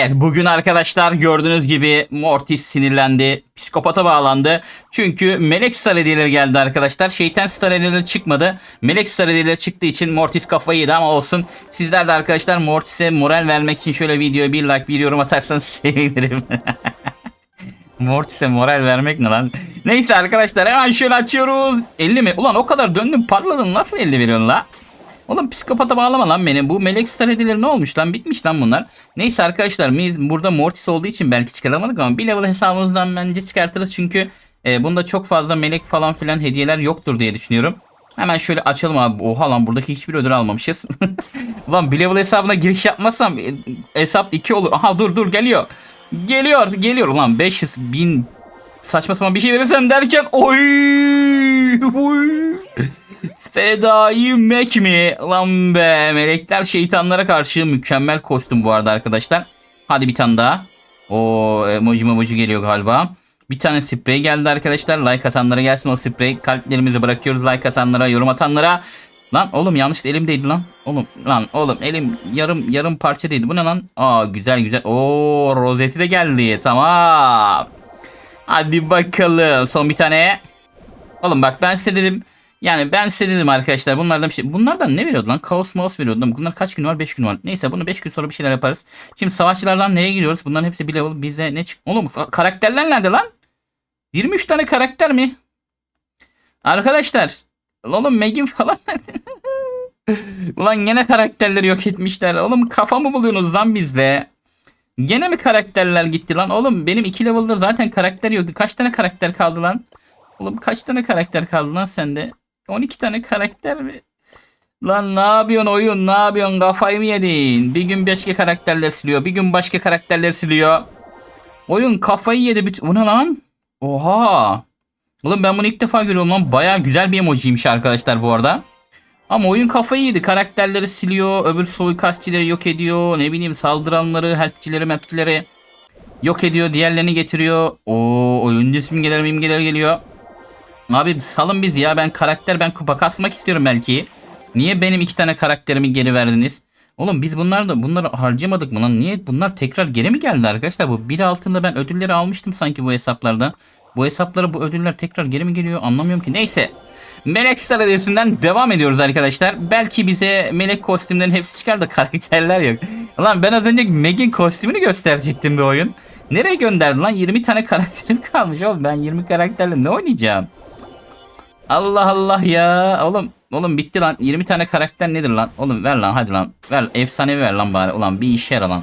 Evet bugün arkadaşlar gördüğünüz gibi Mortis sinirlendi. Psikopata bağlandı. Çünkü Melek Star hediyeleri geldi arkadaşlar. Şeytan Star hediyeleri çıkmadı. Melek Star hediyeleri çıktığı için Mortis kafayı yedi ama olsun. Sizler de arkadaşlar Mortis'e moral vermek için şöyle videoya bir like bir yorum atarsanız sevinirim. Mortis'e moral vermek ne lan? Neyse arkadaşlar hemen şöyle açıyoruz. 50 mi? Ulan o kadar döndüm parladın nasıl 50 veriyorsun la? Oğlum psikopata bağlama lan beni. Bu melek star hediyeleri ne olmuş lan? Bitmiş lan bunlar. Neyse arkadaşlar biz burada Mortis olduğu için belki çıkaramadık ama bir level hesabımızdan bence çıkartırız. Çünkü e, bunda çok fazla melek falan filan hediyeler yoktur diye düşünüyorum. Hemen şöyle açalım abi. Oha lan buradaki hiçbir ödül almamışız. Ulan bir level hesabına giriş yapmazsam e, hesap 2 olur. Aha dur dur geliyor. Geliyor geliyor. Ulan 500 bin saçma sapan bir şey verirsen derken oy, oy. Fedai Mac mi? Lan be melekler şeytanlara karşı mükemmel kostüm bu arada arkadaşlar. Hadi bir tane daha. O emoji emoji geliyor galiba. Bir tane sprey geldi arkadaşlar. Like atanlara gelsin o sprey. Kalplerimizi bırakıyoruz like atanlara, yorum atanlara. Lan oğlum yanlışlıkla elimdeydi lan. Oğlum lan oğlum elim yarım yarım parça değildi. Bu ne lan? Aa güzel güzel. Oo rozeti de geldi. Tamam. Hadi bakalım. Son bir tane. Oğlum bak ben size dedim. Yani ben size dedim arkadaşlar bunlardan bir şey. Bunlardan ne veriyordu lan? Kaos mouse veriyordu. Bunlar kaç gün var? 5 gün var. Neyse bunu 5 gün sonra bir şeyler yaparız. Şimdi savaşçılardan neye giriyoruz? Bunların hepsi bir level. Bize ne çık? Oğlum karakterler nerede lan? 23 tane karakter mi? Arkadaşlar. Oğlum Meg'in falan nerede? Ulan gene karakterleri yok etmişler. Oğlum kafa mı buluyorsunuz lan bizle? Gene mi karakterler gitti lan? Oğlum benim 2 level'da zaten karakter yoktu. Kaç tane karakter kaldı lan? Oğlum kaç tane karakter kaldı lan sende? 12 tane karakter mi? Lan ne yapıyorsun oyun ne yapıyorsun kafayı mı yedin? Bir gün başka karakterler siliyor bir gün başka karakterler siliyor. Oyun kafayı yedi bütün... Bu ne lan? Oha. Oğlum ben bunu ilk defa görüyorum lan. Baya güzel bir emojiymiş arkadaşlar bu arada. Ama oyun kafayı yedi. Karakterleri siliyor. Öbür suikastçileri yok ediyor. Ne bileyim saldıranları, helpçileri, mapçileri yok ediyor. Diğerlerini getiriyor. O oyuncu simgeleri, imgeleri geliyor. Abi salın biz ya ben karakter ben kupa kasmak istiyorum belki. Niye benim iki tane karakterimi geri verdiniz? Oğlum biz bunlar da bunları harcamadık mı lan? Niye bunlar tekrar geri mi geldi arkadaşlar? Bu bir altında ben ödülleri almıştım sanki bu hesaplarda. Bu hesaplara bu ödüller tekrar geri mi geliyor anlamıyorum ki. Neyse. Melek Star hediyesinden devam ediyoruz arkadaşlar. Belki bize melek kostümlerin hepsi çıkar da karakterler yok. Lan ben az önce Meg'in kostümünü gösterecektim bir oyun. Nereye gönderdin lan? 20 tane karakterim kalmış oğlum. Ben 20 karakterle ne oynayacağım? Allah Allah ya. Oğlum oğlum bitti lan. 20 tane karakter nedir lan? Oğlum ver lan hadi lan. Ver efsanevi ver lan bari. Ulan bir işe yara lan.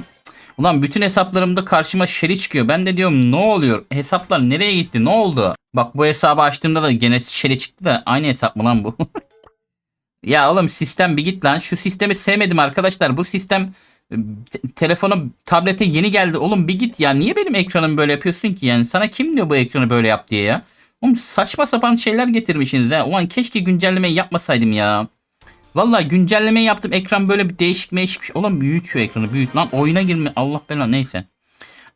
Ulan bütün hesaplarımda karşıma şeri çıkıyor. Ben de diyorum ne oluyor? Hesaplar nereye gitti? Ne oldu? Bak bu hesabı açtığımda da gene şeri çıktı da aynı hesap mı lan bu? ya oğlum sistem bir git lan. Şu sistemi sevmedim arkadaşlar. Bu sistem te- telefona, tablete yeni geldi. Oğlum bir git ya. Niye benim ekranımı böyle yapıyorsun ki? Yani sana kim diyor bu ekranı böyle yap diye ya? Oğlum saçma sapan şeyler getirmişsiniz ha. Ulan keşke güncellemeyi yapmasaydım ya. Vallahi güncellemeyi yaptım. Ekran böyle bir değişik meşik şey. Oğlum büyüt şu ekranı büyüt. Lan oyuna girme. Allah belanı neyse.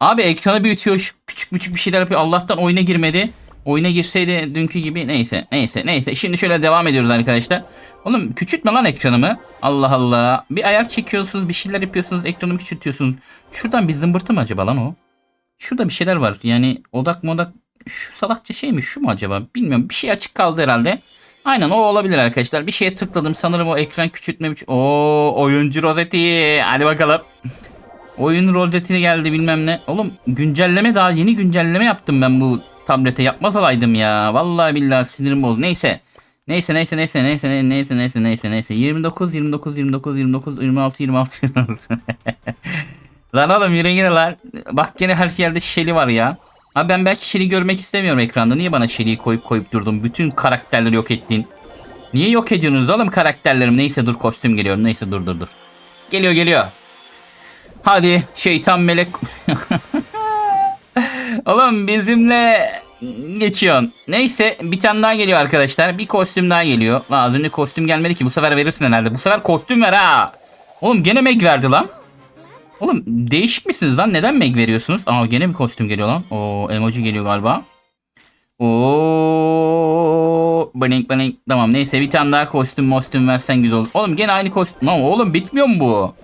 Abi ekranı büyütüyor. Şu küçük küçük bir şeyler yapıyor. Allah'tan oyuna girmedi. Oyuna girseydi dünkü gibi neyse neyse neyse. Şimdi şöyle devam ediyoruz arkadaşlar. Oğlum küçültme lan ekranımı. Allah Allah. Bir ayar çekiyorsunuz bir şeyler yapıyorsunuz ekranımı küçültüyorsunuz. Şuradan bir zımbırtı mı acaba lan o? Şurada bir şeyler var. Yani odak modak şu salakça şey mi şu mu acaba? Bilmiyorum. Bir şey açık kaldı herhalde. Aynen o olabilir arkadaşlar. Bir şeye tıkladım. Sanırım o ekran küçültme. O oyuncu rozeti. Hadi bakalım. Oyun rozetine geldi bilmem ne. Oğlum güncelleme daha yeni güncelleme yaptım ben bu tablete. Yapmaz olaydım ya. Vallahi billahi sinirim bozdu. Neyse. Neyse neyse neyse neyse neyse neyse neyse neyse 29 29 29 29 26 26 26 Lan oğlum yürü gidin lan. Bak gene her yerde şişeli var ya. Abi ben belki Shelly görmek istemiyorum ekranda. Niye bana Shelly'yi koyup koyup durdun? Bütün karakterleri yok ettin. Niye yok ediyorsunuz oğlum karakterlerim? Neyse dur kostüm geliyor. Neyse dur dur dur. Geliyor geliyor. Hadi şeytan melek. oğlum bizimle geçiyorsun. Neyse bir tane daha geliyor arkadaşlar. Bir kostüm daha geliyor. Az önce kostüm gelmedi ki. Bu sefer verirsin herhalde. Bu sefer kostüm ver ha. Oğlum gene Meg verdi lan. Oğlum değişik misiniz lan? Neden Meg veriyorsunuz? Aa gene bir kostüm geliyor lan. O emoji geliyor galiba. Oo, blink blink. Tamam neyse bir tane daha kostüm mostüm versen güzel olur. Oğlum gene aynı kostüm. Lan oğlum bitmiyor mu bu?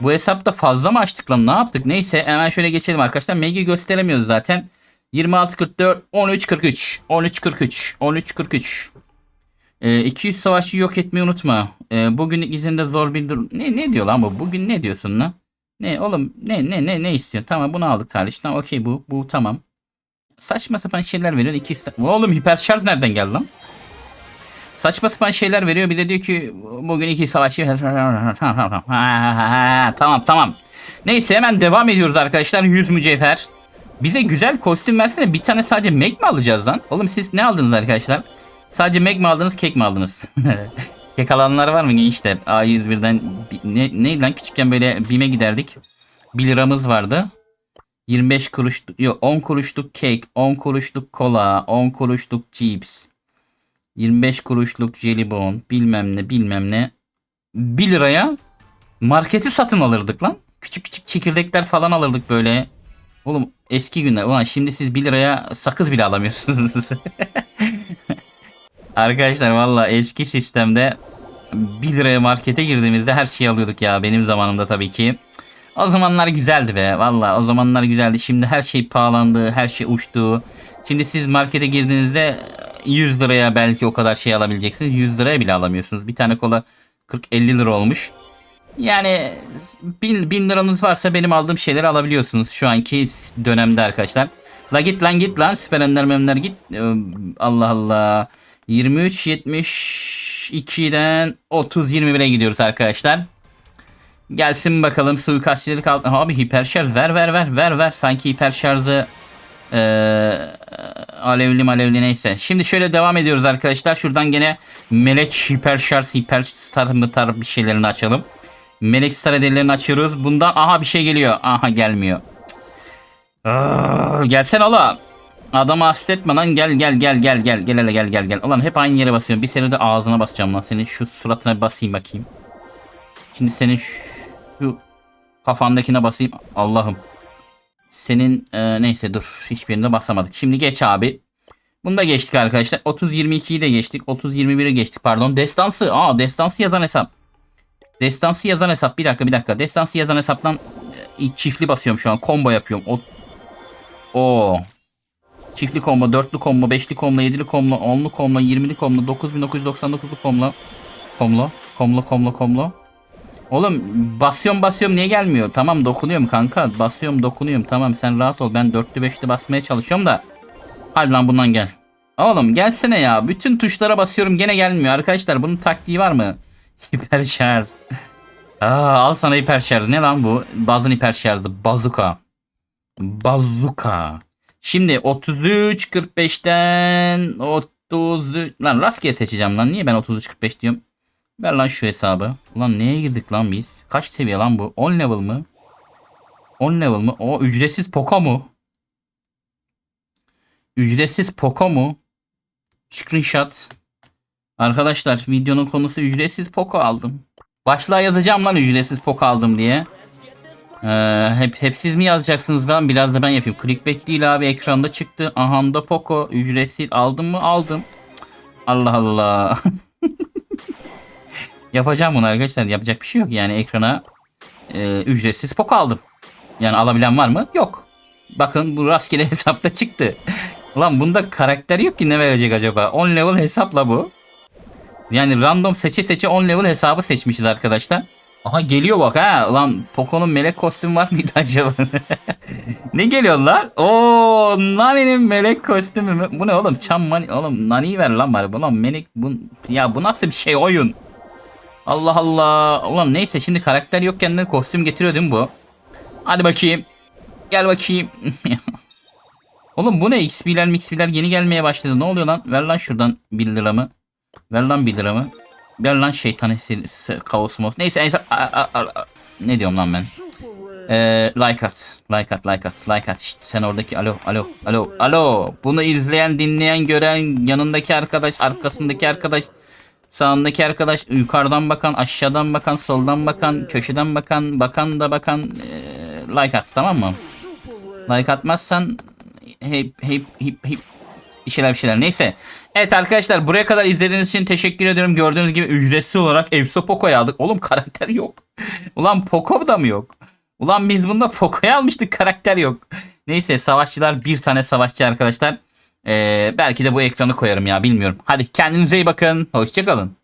Bu hesapta fazla mı açtık lan? Ne yaptık? Neyse hemen şöyle geçelim arkadaşlar. Megi gösteremiyoruz zaten. 26 44 13 43 13 43 13 43 ee, 200 savaşçı yok etmeyi unutma. Ee, bugün izinde zor bir durum. Ne ne diyor lan bu? Bugün ne diyorsun lan? Ne oğlum ne ne ne ne istiyorsun? Tamam bunu aldık tarih. Tamam okey bu bu tamam. Saçma sapan şeyler veriyor. 200 Oğlum hiper şarj nereden geldi lan? Saçma sapan şeyler veriyor. Bize diyor ki bugün iki savaşçı. tamam tamam. Neyse hemen devam ediyoruz arkadaşlar. 100 mücevher. Bize güzel kostüm versene. Bir tane sadece Meg mi alacağız lan? Oğlum siz ne aldınız arkadaşlar? Sadece Meg mi aldınız, kek mi aldınız? kek alanlar var mı gençler? A101'den bi- ne, ne lan küçükken böyle BİM'e giderdik. 1 liramız vardı. 25 kuruş, yok 10 kuruşluk kek, 10 kuruşluk kola, 10 kuruşluk chips. 25 kuruşluk jelibon bilmem ne bilmem ne. 1 liraya marketi satın alırdık lan. Küçük küçük çekirdekler falan alırdık böyle. Oğlum eski günler. Ulan şimdi siz 1 liraya sakız bile alamıyorsunuz. Arkadaşlar valla eski sistemde 1 liraya markete girdiğimizde her şeyi alıyorduk ya. Benim zamanımda tabii ki. O zamanlar güzeldi be. Valla o zamanlar güzeldi. Şimdi her şey pahalandı. Her şey uçtu. Şimdi siz markete girdiğinizde 100 liraya belki o kadar şey alabileceksiniz. 100 liraya bile alamıyorsunuz. Bir tane kola 40-50 lira olmuş. Yani 1000, 1000 liranız varsa benim aldığım şeyleri alabiliyorsunuz şu anki dönemde arkadaşlar. La git lan git lan süper ender memler git. Ee, Allah Allah. 23 72'den 30 21'e gidiyoruz arkadaşlar. Gelsin bakalım suikastçilik al. Abi hiper şarj ver ver ver ver ver. Sanki hiper şarjı ee, alevli malevli neyse. Şimdi şöyle devam ediyoruz arkadaşlar. Şuradan gene melek hiper şarj hiper star mıtar bir şeylerini açalım. Melek star hediyeleri açıyoruz. Bundan aha bir şey geliyor. Aha gelmiyor. Aa, gelsene ola. Adamı hasretme lan gel gel gel gel gel gel hele gel gel gel. Ulan hep aynı yere basıyorum. Bir sene de ağzına basacağım lan. Senin şu suratına basayım bakayım. Şimdi senin şu kafandakine basayım. Allah'ım. Senin e, neyse dur hiçbirine basamadık. Şimdi geç abi. Bunu da geçtik arkadaşlar. 30-22'yi de geçtik. 30-21'i geçtik pardon. Destansı. Aa destansı yazan hesap. Destansı yazan hesap. Bir dakika bir dakika. Destansı yazan hesaptan e, çiftli basıyorum şu an. Combo yapıyorum. O o Çiftli combo, dörtlü combo, beşli combo, yedili combo, onlu combo, yirmili combo, 9999'lu combo. Combo, combo, combo, combo. Oğlum basıyorum basıyorum niye gelmiyor? Tamam dokunuyorum kanka. Basıyorum dokunuyorum. Tamam sen rahat ol. Ben dörtlü beşli basmaya çalışıyorum da. Hadi lan bundan gel. Oğlum gelsene ya. Bütün tuşlara basıyorum gene gelmiyor. Arkadaşlar bunun taktiği var mı? Hiper şarj. Aa, al sana hiper şarj. Ne lan bu? Bazın hiper şarjı. Bazuka. Bazuka. Şimdi 33 45'ten 30 lan rastgele seçeceğim lan. Niye ben 33 45 diyorum? Ver lan şu hesabı. Ulan neye girdik lan biz? Kaç seviye lan bu? 10 level mı? 10 level mı? O ücretsiz Poco mu? Ücretsiz Poco mu? Screenshot. Arkadaşlar videonun konusu ücretsiz Poco aldım. Başlığa yazacağım lan ücretsiz Poco aldım diye. Ee, hep, hep siz mi yazacaksınız ben biraz da ben yapayım. Clickbait değil abi ekranda çıktı. Ahanda Poco ücretsiz aldım mı aldım. Allah Allah. Yapacağım bunu arkadaşlar yapacak bir şey yok. Yani ekrana e, ücretsiz Poco aldım. Yani alabilen var mı? Yok. Bakın bu rastgele hesapta çıktı. Ulan bunda karakter yok ki ne verecek acaba? 10 level hesapla bu. Yani random seçe seçe 10 level hesabı seçmişiz arkadaşlar. Aha geliyor bak ha. Lan Poco'nun melek kostümü var mıydı acaba? ne geliyor lan? Oo Nani'nin melek kostümü mü? Bu ne oğlum? Çam mani. Oğlum Nani'yi ver lan bari. Ulan melek bu ya bu nasıl bir şey oyun? Allah Allah. Ulan neyse şimdi karakter yokken de kostüm getiriyor değil mi bu? Hadi bakayım. Gel bakayım. Oğlum bu ne? XP'ler MXP'ler yeni gelmeye başladı. Ne oluyor lan? Ver lan şuradan 1 liramı. Ver lan 1 liramı. Ver lan şeytan eseri kaos mos. Neyse neyse. A, a, a. Ne diyorum lan ben? Ee, like at. Like at like at like at. İşte sen oradaki alo alo alo alo. Bunu izleyen dinleyen gören yanındaki arkadaş arkasındaki arkadaş sağındaki arkadaş yukarıdan bakan aşağıdan bakan soldan bakan köşeden bakan bakan da bakan ee, like at tamam mı? Like atmazsan hep hep hep hep Bir şeyler bir şeyler. Neyse. Evet arkadaşlar buraya kadar izlediğiniz için teşekkür ediyorum. Gördüğünüz gibi ücretsiz olarak Efso Poco'yu aldık. Oğlum karakter yok. Ulan Poco da mı yok? Ulan biz bunda Poco'yu almıştık karakter yok. Neyse savaşçılar bir tane savaşçı arkadaşlar. Ee, belki de bu ekranı koyarım ya bilmiyorum. Hadi kendinize iyi bakın. Hoşçakalın.